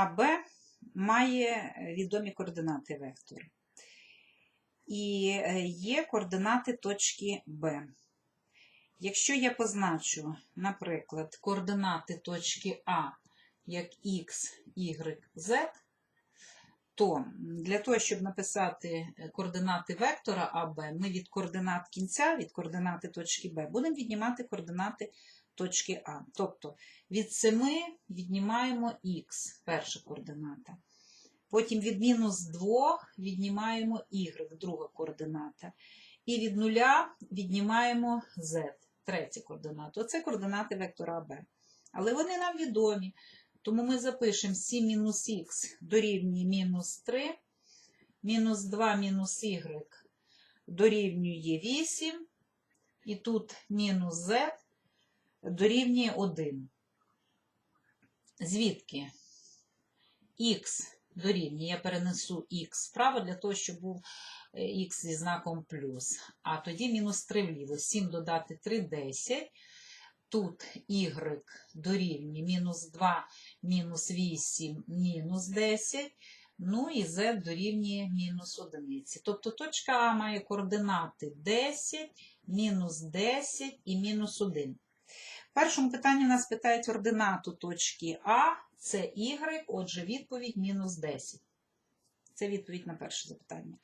АБ має відомі координати вектора. І е, є координати точки Б. Якщо я позначу, наприклад, координати точки А як X, Y, Z, то для того, щоб написати е, координати вектора АБ, ми від координат кінця, від координати точки Б, будемо віднімати координати точки А. Тобто від 7 віднімаємо Х, перша координата. Потім від мінус 2 віднімаємо y, друга координата. І від нуля віднімаємо z, третя координата. Оце координати вектора АБ. Але вони нам відомі. Тому ми запишемо 7 мінус х дорівнює мінус 3, мінус 2 мінус y дорівнює 8, і тут мінус z дорівнює 1. Звідки? х дорівнює, я перенесу х вправо для того, щоб був е, х зі знаком плюс. А тоді мінус 3 вліво. 7 додати 3 – 10. Тут y дорівнює мінус 2, мінус 8, мінус 10. Ну і z дорівнює мінус 1. Тобто точка А має координати 10, мінус 10 і мінус 1. В першому питанні нас питають ординату точки А, це y, отже, відповідь мінус 10. Це відповідь на перше запитання.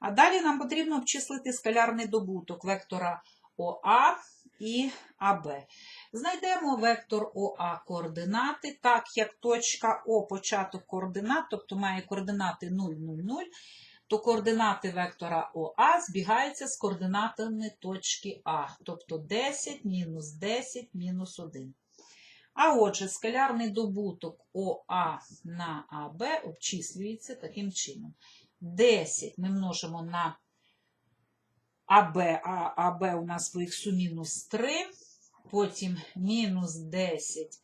А далі нам потрібно обчислити скалярний добуток вектора ОА і АБ. Знайдемо вектор ОА координати, так як точка О початок координат, тобто має координати 0, 0, 0, то координати вектора ОА збігаються з координатами точки А, тобто 10, мінус 10, мінус 1. А отже, скалярний добуток ОА на АБ обчислюється таким чином. 10 ми множимо на АБ, а АБ у нас по х мінус 3, потім мінус 10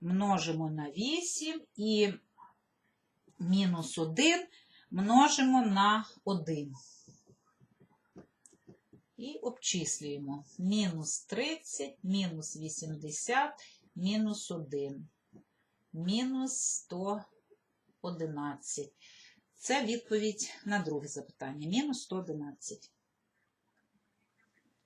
множимо на 8 і мінус 1 множимо на 1. І обчислюємо. Мінус 30, мінус 80, мінус 1, мінус 111. Це відповідь на друге запитання. Мінус 111.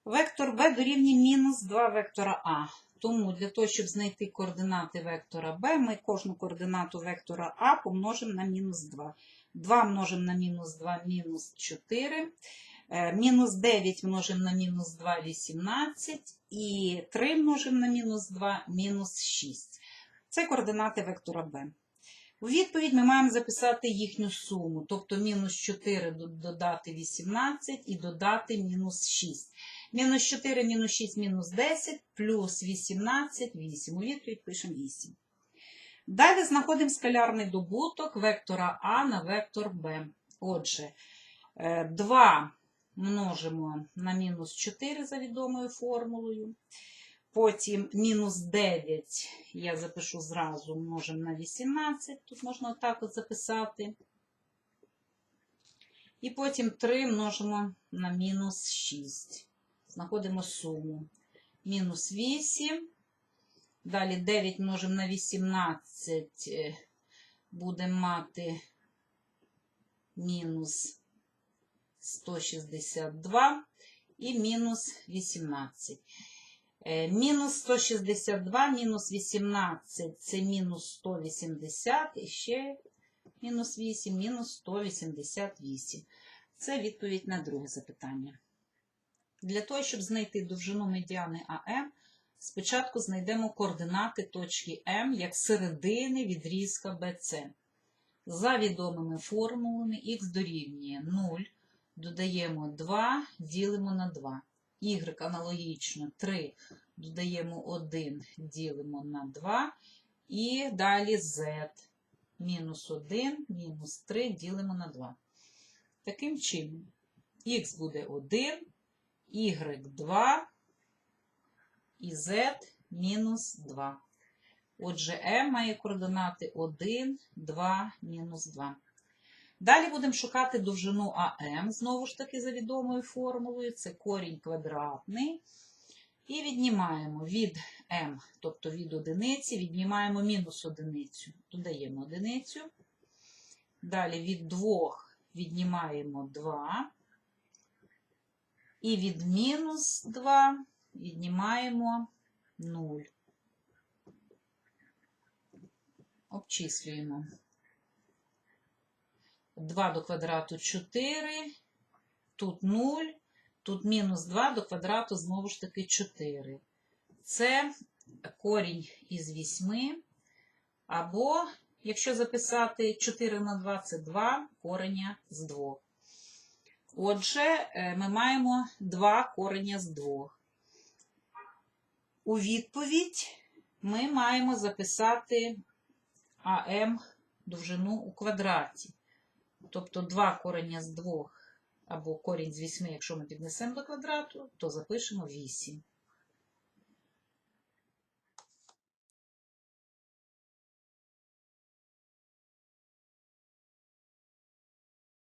Вектор b дорівнює мінус 2 вектора А. Тому для того, щоб знайти координати вектора b, ми кожну координату вектора А помножимо на мінус 2. 2 множимо на мінус 2 мінус 4. Е, Мінус 9 множимо на мінус 2 18. І 3 множимо на мінус 2 мінус 6. Це координати вектора b. У відповідь ми маємо записати їхню суму, тобто мінус 4 додати 18 і додати мінус 6. Мінус 4, мінус 6, мінус 10, плюс 18, 8. У відповідь пишемо 8. Далі знаходимо скалярний добуток вектора А на вектор Б. Отже, е, 2 множимо на мінус 4 за відомою формулою. Потім мінус 9 я запишу зразу, множимо на 18. Тут можна отак от записати. І потім 3 множимо на мінус 6. Знаходимо суму. Мінус 8. Далі 9 множимо на 18. е, Будемо мати мінус 162 і мінус 18. Е, Мінус 162, мінус 18 це мінус 180, і ще мінус 8, мінус 188. Це відповідь на друге запитання. Для того, щоб знайти довжину медіани АМ, спочатку знайдемо координати точки М як середини відрізка BC. За відомими формулами х дорівнює 0, додаємо 2, ділимо на 2. Y аналогічно 3, додаємо 1, ділимо на 2. І далі Z. Мінус 1, мінус 3 ділимо на 2. Таким чином, х буде 1, y 2 і z мінус 2. Отже, m має координати 1, 2, мінус 2. Далі будемо шукати довжину АМ, знову ж таки, за відомою формулою. Це корінь квадратний. І віднімаємо від m, тобто від одиниці, віднімаємо мінус одиницю. Додаємо одиницю. Далі від 2 віднімаємо 2. І від мінус 2 віднімаємо 0. Обчислюємо. 2 до квадрату 4, тут 0, тут мінус 2 до квадрату знову ж таки 4. Це корінь із 8, або, якщо записати 4 на 2, це 2 кореня з 2. Отже, е, ми маємо 2 корення з 2. У відповідь ми маємо записати АМ довжину у квадраті. Тобто 2 корення з 2 або корінь з 8, якщо ми піднесемо до квадрату, то запишемо 8.